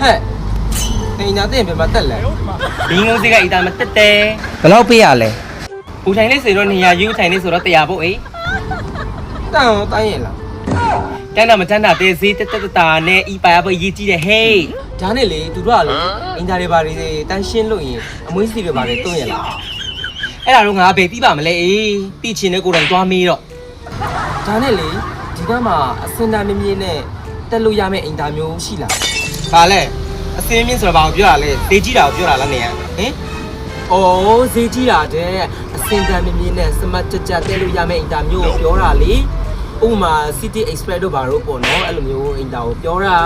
ဟဲ့အိမ်သားတင်ပြန်မတက်လဲဘင်းလုံးစိတ်ကအီတာမတက်တယ်ဘယ်လောက်ပေးရလဲဦးထိုင်လေးဆိုတော့နေရာယူထိုင်လေးဆိုတော့တရားဖို့အေးတန်အောင်တိုင်းရင်လားတန်းတာမတန်းတာတဲဈေးတက်တက်တာနဲ့ဤပါရဖို့ရေးကြည့်တယ်ဟေးဒါနဲ့လေသူတို့ကလေအိမ်သားတွေဘာတွေတန်းရှင်းလို့ရင်အမွေးစီတွေဘာတွေတွန်းရလားအဲ့ဒါတော့ငါဘယ်ပြီးပါမလဲအေးတိချင်တဲ့ကိုယ်တိုင်သွားမေးတော့ဒါနဲ့လေဒီကမှာအစင်တာမင်းမင်းနဲ့ တက်လို့ရမယ့်အိမ်သားမျိုးရှိလားဘာလဲအစင်းမြင့်ဆိုတာဘာကိုပြောတာလဲဒေးကြည့်တာကိုပြောတာလားနေရဟင်။အော်ဈေးကြီးတာတဲ့အစင်တန်မင်းမင်းနဲ့စမတ်ကြကြတဲလို့ရမယ့်အိမ်သားမျိုးကိုပြောတာလေ။ဥပမာ City Express တို့ဘာလို့ပေါ့နော်အဲ့လိုမျိုးအိမ်သားကိုပြောတာ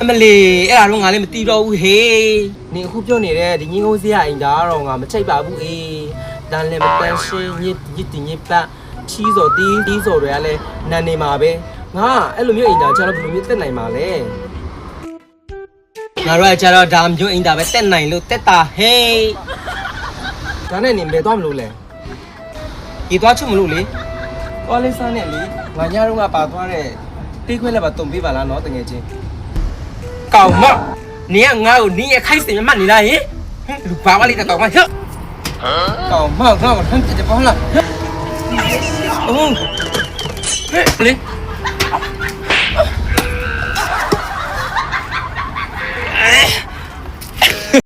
အမလီအဲ့ဒါတော့ငါလည်းမတီးတော့ဘူးဟေး။နင်အခုပြောနေတဲ့ဒီငင်းကုန်းဈေးကအိမ်သားကတော့ငါမချိတ်ပါဘူးအေး။တန်လည်းမတန်ရှင်းညစ်ညစ်တင်ညစ်ပတ်ချီးစော်တီးတီးစော်တွေကလည်းနန်နေမှာပဲ။ ငါအဲ့လိုမျိုးအိမ်တာကျတော့ဘယ်လိုမျိုးတက်နိုင်မှာလဲငါတို့ကကျတော့ဒါမျိုးအိမ်တာပဲတက်နိုင်လို့တက်တာဟေးဒါနဲ့နေဘယ်သွားမလို့လဲဒီသွားချွတ်မလို့လေကောလေးဆန်းနဲ့လေငါညတော့ကပါသွားတဲ့တိတ်ခွဲလက်ပါတုံပေးပါလားနော်တကယ်ချင်းကောင်မနင်ကငါ့ကိုနင်ရဲ့ခိုက်စင်မမှတ်နေလားဟင်လူဘာမလေးတကောင်မဟဲ့ကောင်မငါ့ကိုထမ်းပြစ်တယ်ပေါ့လားဟုတ်လေ Ah!